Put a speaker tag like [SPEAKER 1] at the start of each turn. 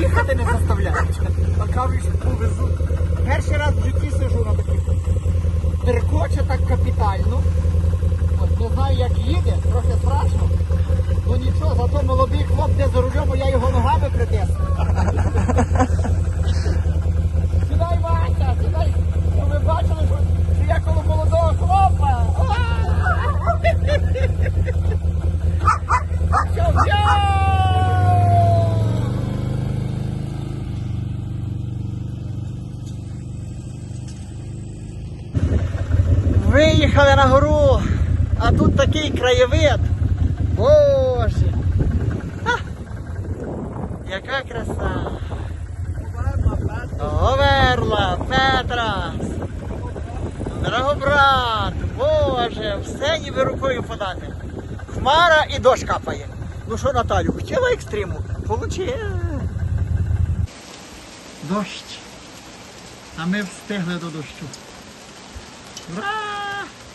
[SPEAKER 1] їхати не заставляють. А кажуть. Перший раз в житті сижу на такій. Перекоче так капітально. От не знаю, як їде, трохи страшно. Ну нічого, зато молодий хлоп де за рулем, а я його ногами притисну. Виїхали на гору, а тут такий краєвид. Боже. Ха! Яка краса. Говерла, Петрас. Драгобрат, Боже, все ніби рукою подати. Хмара і дощ капає. Ну що, Наталю, хотіла екстриму? Получи. Дощ. А ми встигли до дощу. 啊。